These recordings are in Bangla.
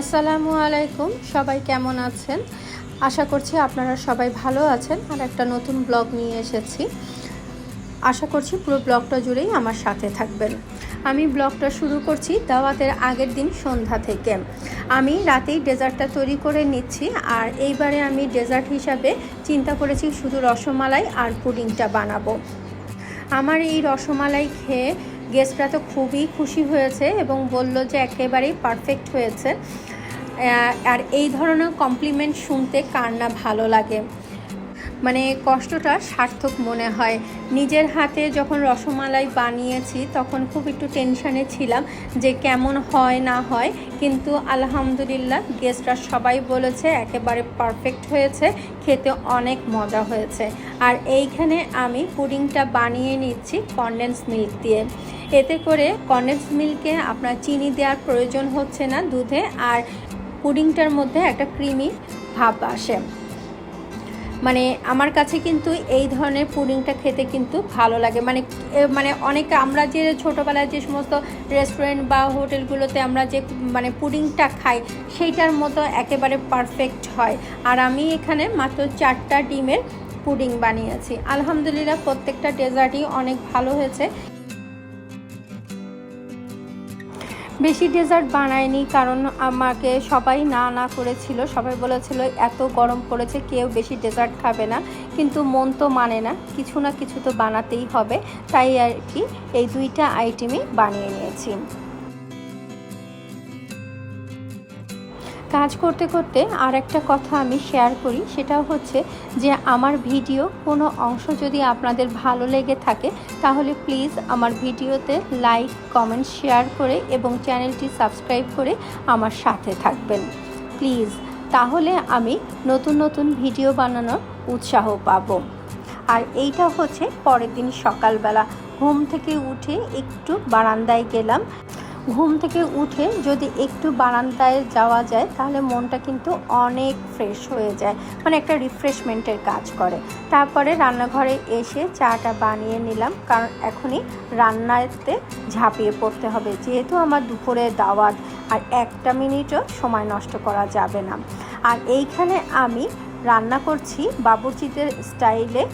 আসসালামু আলাইকুম। সবাই কেমন আছেন? আশা করছি আপনারা সবাই ভালো আছেন আর একটা নতুন ব্লগ নিয়ে এসেছি। আশা করছি পুরো ব্লগটা জুড়েই আমার সাথে থাকবেন। আমি ব্লগটা শুরু করছি দাওয়াতের আগের দিন সন্ধ্যা থেকে। আমি রাতেই ডেজার্টটা তৈরি করে নিচ্ছি আর এইবারে আমি ডেজার্ট হিসাবে চিন্তা করেছি শুধু রসমালাই আর পুডিংটা বানাবো। আমার এই রসমালাই খেয়ে গেস্টরা তো খুবই খুশি হয়েছে এবং বলল যে একেবারেই পারফেক্ট হয়েছে। আর এই ধরনের কমপ্লিমেন্ট শুনতে কার না ভালো লাগে? মানে কষ্টটা সার্থক মনে হয়। নিজের হাতে যখন রসমালাই বানিয়েছি, তখন খুব একটু টেনশানে ছিলাম যে কেমন হয়, না হয়। কিন্তু আলহামদুলিল্লাহ গেস্টরা সবাই বলেছে, একেবারে পারফেক্ট হয়েছে, খেতে অনেক মজা হয়েছে। আর এইখানে আমি পুডিংটা বানিয়ে নিচ্ছি কনডেন্স মিল্ক দিয়ে। এতে করে কনডেন্স মিল্কে আপনার চিনি দেওয়ার প্রয়োজন হচ্ছে না দুধে, আর পুডিংটার মধ্যে একটা ক্রিমি ভাব আসে। মানে আমার কাছে কিন্তু এই ধরনের পুডিংটা খেতে কিন্তু ভালো লাগে। মানে মানে অনেক আমরা যে ছোটোবেলায় যে সমস্ত রেস্টুরেন্ট বা হোটেলগুলোতে আমরা যে মানে পুডিংটা খাই, সেইটার মতো একেবারে পারফেক্ট হয়। আর আমি এখানে মাত্র চারটা ডিমের পুডিং বানিয়েছি। আলহামদুলিল্লাহ প্রত্যেকটা ডেজার্টই অনেক ভালো হয়েছে। বেশি ডেজার্ট বানায়নি, কারণ আমাকে সবাই না না করেছিল। সবাই বলেছিল, এত গরম পড়েছে, কেউ বেশি ডেজার্ট খাবে না। কিন্তু মন তো মানে না, কিছু না কিছু তো বানাতেই হবে। তাই আর কি, এই দুইটা আইটেমই বানিয়ে নিয়েছি। কাজ করতে করতে আর একটা কথা আমি শেয়ার করি সেটা হচ্ছে যে আমার ভিডিও কোনো অংশ যদি আপনাদের ভালো লেগে থাকে, তাহলে প্লিজ আমার ভিডিওতে লাইক কমেন্ট শেয়ার করে এবং চ্যানেলটি সাবস্ক্রাইব করে আমার সাথে থাকবেন। প্লিজ তাহলে আমি নতুন নতুন ভিডিও বানানোর উৎসাহ পাবো। আর এইটা হচ্ছে পরের দিন সকালবেলা, ঘুম থেকে উঠে একটু বারান্দায় গেলাম। ঘুম থেকে উঠে যদি একটু বারান্দায় যাওয়া যায়, তাহলে মনটা কিন্তু অনেক ফ্রেশ হয়ে যায়। মানে একটা রিফ্রেশমেন্টের কাজ করে। তারপরে রান্নাঘরে এসে চাটা বানিয়ে নিলাম। কারণ এখনই রান্নাতে ঝাঁপিয়ে পড়তে হবে। যেহেতু আমার দুপুরে দাওয়াত, আর একটা মিনিটও সময় নষ্ট করা যাবে না। আর এইখানে আমি রান্না করছি বাবুচিদের স্টাইলে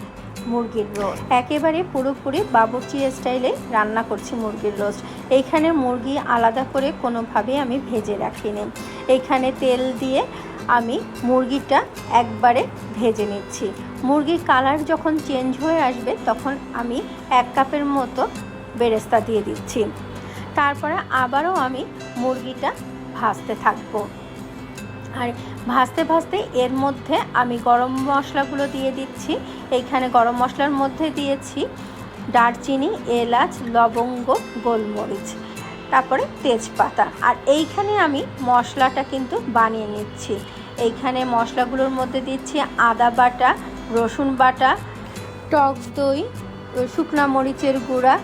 মুরগির রোস্ট। একেবারে পুরোপুরি বাবুর্চি স্টাইলে রান্না করছি মুরগির রোস্ট। এইখানে মুরগি আলাদা করে কোনোভাবেই আমি ভেজে রাখিনি। এইখানে তেল দিয়ে আমি মুরগিটা একবারে ভেজে নিচ্ছি। মুরগির কালার যখন চেঞ্জ হয়ে আসবে, তখন আমি এক কাপের মতো বেরেস্তা দিয়ে দিচ্ছি। তারপরে আবারও আমি মুরগিটা ভাজতে থাকব। আর ভাজতে ভাজতে এর মধ্যে আমি গরম মশলাগুলো দিয়ে দিচ্ছি। এইখানে গরম মশলার মধ্যে দিয়েছি দারচিনি, এলাচ, লবঙ্গ, গোলমরিচ, তারপরে তেজপাতা। আর এইখানে আমি মশলাটা কিন্তু বানিয়ে নিচ্ছি। এইখানে মশলাগুলোর মধ্যে দিচ্ছি আদা বাটা, রসুন বাটা, টক দই, শুকনা মরিচের গুঁড়া,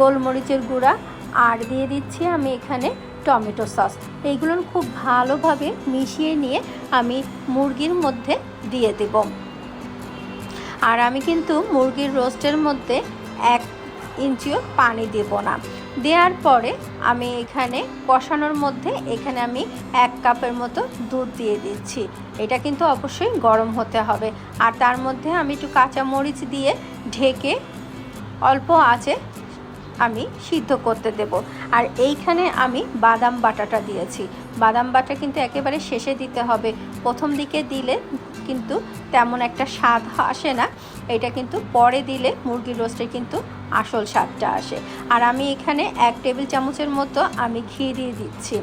গোলমরিচের গুঁড়া। আর দিয়ে দিচ্ছি আমি এখানে টমেটো সস। এইগুলো খুব ভালোভাবে মিশিয়ে নিয়ে আমি মুরগির মধ্যে দিয়ে দেব। আর আমি কিন্তু মুরগির রোস্টের মধ্যে এক ইঞ্চিও পানি দেব না। দেওয়ার পরে আমি এখানে কষানোর মধ্যে এখানে আমি এক কাপের মতো দুধ দিয়ে দিচ্ছি। এটা কিন্তু অবশ্যই গরম হতে হবে। আর তার মধ্যে আমি একটু কাঁচামরিচ দিয়ে ঢেকে অল্প আছে আমি সিদ্ধ করতে দেব। আর এইখানে আমি বাদাম বাটাটা দিয়েছি। বাদাম বাটা কিন্তু একেবারে শেষে দিতে হবে। প্রথম দিকে দিলে কিন্তু তেমন একটা স্বাদ আসে না। এটা কিন্তু পরে দিলে মুরগির রোস্টে কিন্তু আসল স্বাদটা আসে। আর আমি এখানে এক টেবিল চামচের মতো আমি ঘি দিয়ে দিচ্ছি।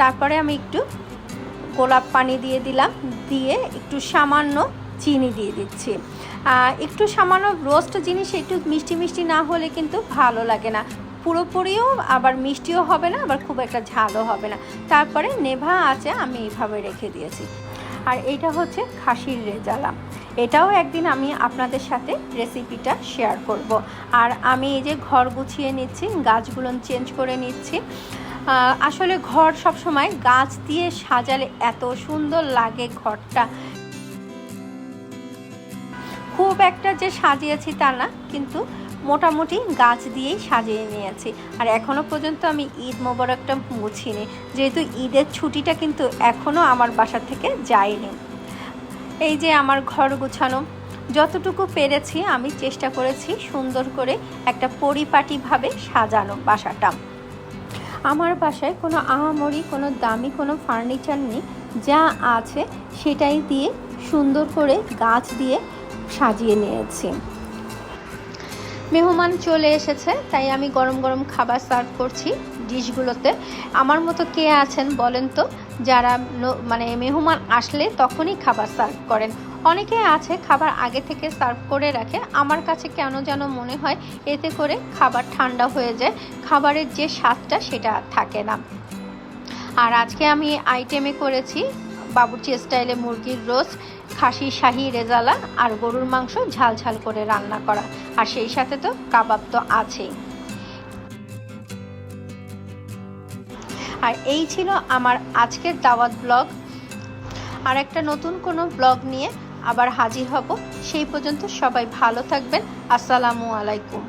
তারপরে আমি একটু গোলাপ পানি দিয়ে দিলাম। দিয়ে একটু সামান্য চিনি দিয়ে দিচ্ছি। একটু সামান্য রোস্ট জিনিস, একটু মিষ্টি মিষ্টি না হলে কিন্তু ভালো লাগে না। পুরোপুরিও আবার মিষ্টিও হবে না, আবার খুব একটা ঝালও হবে না। তারপরে নেভা আছে, আমি এইভাবে রেখে দিয়েছি। আর এটা হচ্ছে খাসির রেজালা। এটাও একদিন আমি আপনাদের সাথে রেসিপিটা শেয়ার করব। আর আমি এই যে ঘর গুছিয়ে নিচ্ছি, গাছগুলো চেঞ্জ করে নিচ্ছি। আসলে ঘর সবসময় গাছ দিয়ে সাজালে এত সুন্দর লাগে ঘরটা। খুব একটা যে সাজিয়েছি তা না, কিন্তু মোটামুটি গাছ দিয়েই সাজিয়ে নিয়েছি। আর এখনও পর্যন্ত আমি ঈদ মোবারকটা মুছিনি। যেহেতু ঈদের ছুটিটা কিন্তু এখনও আমার বাসা থেকে যায়নি। এই যে আমার ঘর গুছানো, যতটুকু পেরেছি আমি চেষ্টা করেছি সুন্দর করে একটা পরিপাটিভাবে সাজানো বাসাটা। আমার বাসায় কোনো আহামরি, কোনো দামি, কোনো ফার্নিচার নেই। যা আছে সেটাই দিয়ে সুন্দর করে গাছ দিয়ে সাজিয়ে নিয়েছি। মেহমান চলে এসেছে, তাই আমি গরম গরম খাবার সার্ভ করছি ডিশগুলোতে। আমার মতো কে আছেন বলেন তো? যারা মানে মেহমান আসলে তখনই খাবার সার্ভ করেন। অনেকে আছে খাবার আগে থেকে সার্ভ করে রাখে, আমার কাছে কেন যেন মনে হয় এতে করে খাবার ঠান্ডা হয়ে যায়, খাবারের যে স্বাদটা সেটা থাকে না। আর আজকে আমি আইটেমে করেছি বাবুর্চি স্টাইলে মুরগির রোস্ট খাসি শাহি রেজালা আর গরুর মাংস ঝাল ঝাল করে রান্না করা। আর সেই সাথে তো কাবাব তো আছেই। আর এই ছিল আমার আজকের দাওয়াত ব্লগ। আর একটা নতুন কোনো ব্লগ নিয়ে আবার হাজির হব। সেই পর্যন্ত সবাই ভালো থাকবেন। আসসালামু আলাইকুম।